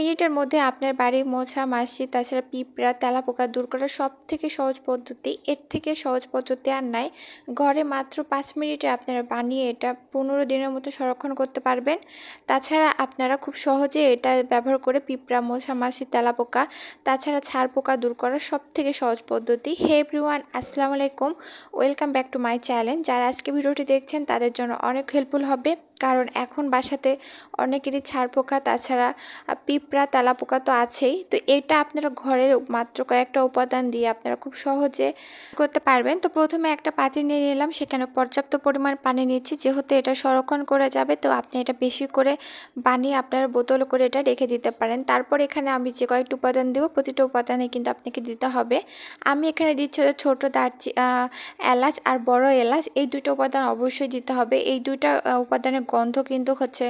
মিনিটের মধ্যে আপনার বাড়ির মোছা, মাছি, তাছাড়া পিঁপড়া, তেলাপোকা দূর করার সব থেকে সহজ পদ্ধতি, এর থেকে সহজ পদ্ধতি আর নাই। ঘরে মাত্র পাঁচ মিনিটে আপনারা বানিয়ে এটা পনেরো দিনের মতো সংরক্ষণ করতে পারবেন। তাছাড়া আপনারা খুব সহজে এটা ব্যবহার করে পিঁপড়া, মোছা, মাছি, তেলাপোকা, তাছাড়া ছাড় পোকা দূর করার সব থেকে সহজ পদ্ধতি। হে এভরিওয়ান, আসসালামু আলাইকুম। Welcome back to my channel. যারা আজকে ভিডিওটি দেখছেন, তাদের জন্য অনেক হেল্পফুল হবে। কারণ এখন বাসাতে অনেকেরই ছাড় পোকা, তাছাড়া পিঁপড়া, তেলা পোকা তো আছেই। তো এটা আপনারা ঘরে মাত্র কয়েকটা উপাদান দিয়ে আপনারা খুব সহজে করতে পারবেন। তো প্রথমে একটা পাতি নিয়ে নিলাম, সেখানে পর্যাপ্ত পরিমাণ পানি নিচ্ছি যেহেতু এটা সংরক্ষণ করে যাবে, তো আপনি এটা বেশি করে বানিয়ে আপনারা বোতল করে এটা রেখে দিতে পারেন। তারপর এখানে আমি যে কয়েকটা উপাদান দেবো, প্রতিটা উপাদানে কিন্তু আপনাকে দিতে হবে। আমি এখানে দিচ্ছি ছোটো দারচি এলাচ আর বড় এলাচ। এই দুটো উপাদান অবশ্যই দিতে হবে। এই দুইটা উপাদানের গন্ধ কিন্তু হচ্ছে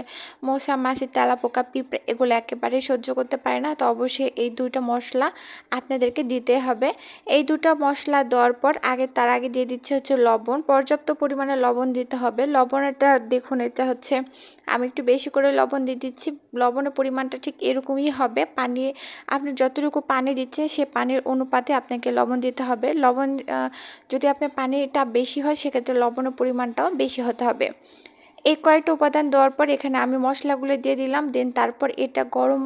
মশা, মাছি, তেলা, পোকা, পিঁপড়ে এগুলো একেবারে সহ্য করতে পারে না। তো অবশ্যই এই দুইটা মশলা আপনাদেরকে দিতে হবে। এই দুটো মশলা দেওয়ার পর আগে তার আগে দিয়ে দিচ্ছে হচ্ছে লবণ। পর্যাপ্ত পরিমাণে লবণ দিতে হবে। লবণটা দেখুন, এটা হচ্ছে আমি একটু বেশি করে লবণ দিয়ে দিচ্ছি। লবণের পরিমাণটা ঠিক এরকমই হবে। পানি, আপনি যতটুকু পানি দিচ্ছেন সে পানির অনুপাতে আপনাকে লবণ দিতে হবে। লবণ যদি আপনার পানিটা বেশি হয়, সেক্ষেত্রে লবণের পরিমাণটাও বেশি হতে হবে। এই কয়েকটা উপাদান দেওয়ার পর এখানে আমি মশলাগুলো দিয়ে দিলাম, দেন তারপর এটা গরম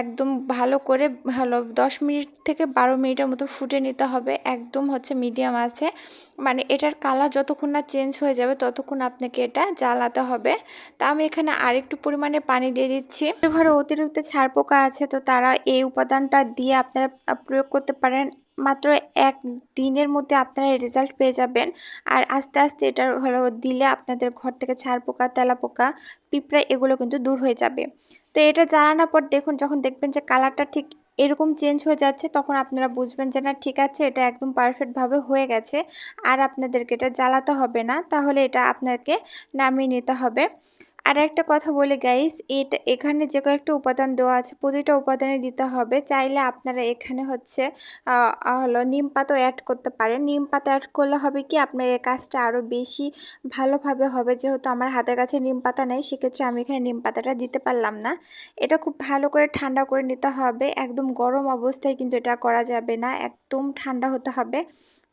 একদম ভালো করে ভালো দশ মিনিট থেকে বারো মিনিটের মতো ফুটে নিতে হবে, একদম হচ্ছে মিডিয়াম আছে। মানে এটার কালার যতক্ষণ না চেঞ্জ হয়ে যাবে ততক্ষণ আপনাকে এটা জ্বালাতে হবে। তা আমি এখানে আরেকটু পরিমাণে পানি দিয়ে দিচ্ছি। ঘরে অতিরিক্ত ছাড় পোকা আছে, তো তারা এই উপাদানটা দিয়ে আপনারা প্রয়োগ করতে পারেন। মাত্র এক দিনের মধ্যে আপনারা রেজাল্ট পেয়ে যাবেন। আর আস্তে আস্তে এটা হলো দিলে আপনাদের ঘর থেকে ছাড় পোকা, তেলা পোকা, পিঁপড়া এগুলো কিন্তু দূর হয়ে যাবে। তো এটা জ্বালানোর পর দেখুন, যখন দেখবেন যে কালারটা ঠিক এরকম চেঞ্জ হয়ে যাচ্ছে, তখন আপনারা বুঝবেন যে না, ঠিক আছে, এটা একদম পারফেক্টভাবে হয়ে গেছে। আর আপনাদেরকে এটা জ্বালাতে হবে না, তাহলে এটা আপনাকে নামিয়ে নিতে হবে। আর একটা কথা বলে গাইস এটা এখানে যে কয়েকটা উপাদান দেওয়া আছে, প্রতিটা উপাদানে দিতে হবে। চাইলে আপনারা এখানে হচ্ছে হলো নিম পাতাও অ্যাড করতে পারেন। নিম পাতা অ্যাড করলে হবে কি, আপনার এই কাজটা আরও বেশি ভালোভাবে হবে। যেহেতু আমার হাতের কাছে নিম পাতা নেই, সেক্ষেত্রে আমি এখানে নিম পাতাটা দিতে পারলাম না। এটা খুব ভালো করে ঠান্ডা করে নিতে হবে। একদম গরম অবস্থায় কিন্তু এটা করা যাবে না। একদম ঠান্ডা হতে হবে।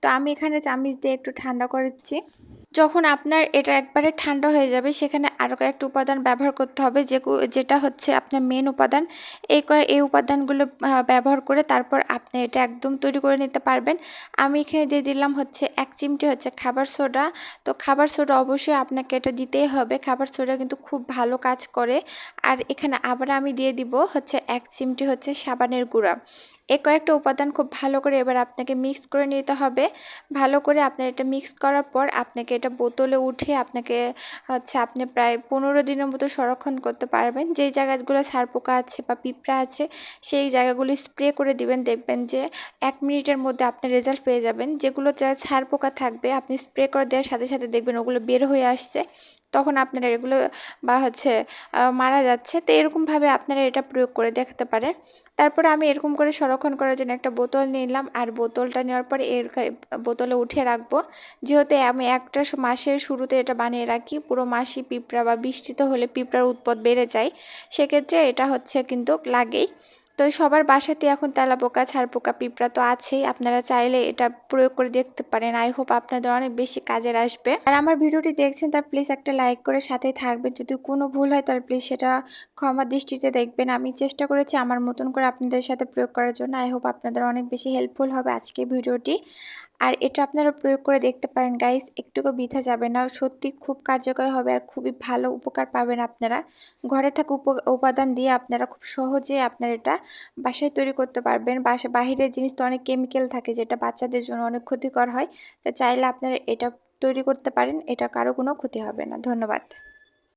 তো আমি এখানে চামিচ দিয়ে একটু ঠান্ডা করেছি। যখন আপনার এটা একবারে ঠান্ডা হয়ে যাবে, সেখানে আরও কয়েকটা উপাদান ব্যবহার করতে হবে, যে যেটা হচ্ছে আপনার মেন উপাদান। এই কয়, এই উপাদানগুলো ব্যবহার করে তারপর আপনি এটা একদম তৈরি করে নিতে পারবেন। আমি এখানে দিয়ে দিলাম হচ্ছে এক চিমটি হচ্ছে খাবার সোডা। তো খাবার সোডা অবশ্যই আপনাকে এটা দিতেই হবে। খাবার সোডা কিন্তু খুব ভালো কাজ করে। আর এখানে আবার আমি দিয়ে দিব হচ্ছে এক চিমটি হচ্ছে সাবানের গুঁড়া। এই কয়েকটা উপাদান খুব ভালো করে এবার আপনাকে মিক্স করে নিতে হবে। ভালো করে আপনার এটা মিক্স করার পর আপনাকে এটা বোতলে উঠে আপনাকে হচ্ছে আপনি প্রায় পনেরো দিনের মতো সংরক্ষণ করতে পারবেন। যেই জায়গাগুলো পোকা আছে বা পিঁপড়া আছে, সেই জায়গাগুলি স্প্রে করে দিবেন। দেখবেন যে এক মিনিটের মধ্যে আপনি রেজাল্ট পেয়ে যাবেন। যেগুলো যা পোকা থাকবে, আপনি স্প্রে করে দেওয়ার সাথে সাথে দেখবেন ওগুলো বের হয়ে আসছে। তখন আপনারা এগুলো, বা হচ্ছে মারা যাচ্ছে। তো এরকমভাবে আপনারা এটা প্রয়োগ করে দেখতে পারেন তারপরে আমি এরকম করে সংরক্ষণ করার জন্য একটা বোতল নিলাম। আর বোতলটা নেওয়ার পরে এর বোতলে উঠে রাখব। যেহেতু আমি একটা মাসের শুরুতে এটা বানিয়ে রাখি, পুরো মাসি পিঁপড়া বা বৃষ্টিতে হলে পিঁপড়ার উৎপদ বেড়ে যায়। সেক্ষেত্রে এটা হচ্ছে কিন্তু লাগেই। তো সবার বাসাতে এখন তেলা পোকা ছাড় পোকা পিঁপড়া তো আছেই। আপনারা চাইলে এটা প্রয়োগ করে দেখতে পারেন। আই হোপ আপনাদের অনেক বেশি কাজের আসবে। আর আমার ভিডিওটি দেখছেন, তার প্লিজ একটা লাইক করে সাথে থাকবেন। যদি কোনো ভুল হয়, তার প্লিজ সেটা ক্ষমা দৃষ্টিতে দেখবেন। আমি চেষ্টা করেছি আমার মতন করে আপনাদের সাথে প্রয়োগ করার জন্য। আই হোপ আপনাদের অনেক বেশি হেল্পফুল হবে আজকে ভিডিওটি। আর এটা আপনারা প্রয়োগ করে দেখতে পারেন গাইস একটুকু বৃথা যাবে না। সত্যি খুব কার্যকর হবে আর খুবই ভালো উপকার পাবেন আপনারা। ঘরে থাকা উপাদান দিয়ে আপনারা খুব সহজে আপনারা এটা বাসায় তৈরি করতে পারবেন। বাসা, বাহিরের জিনিস তো অনেক কেমিক্যাল থাকে যেটা বাচ্চাদের জন্য অনেক ক্ষতিকর হয়। তা চাইলে আপনারা এটা তৈরি করতে পারেন, এটা কারও কোনো ক্ষতি হবে না। ধন্যবাদ।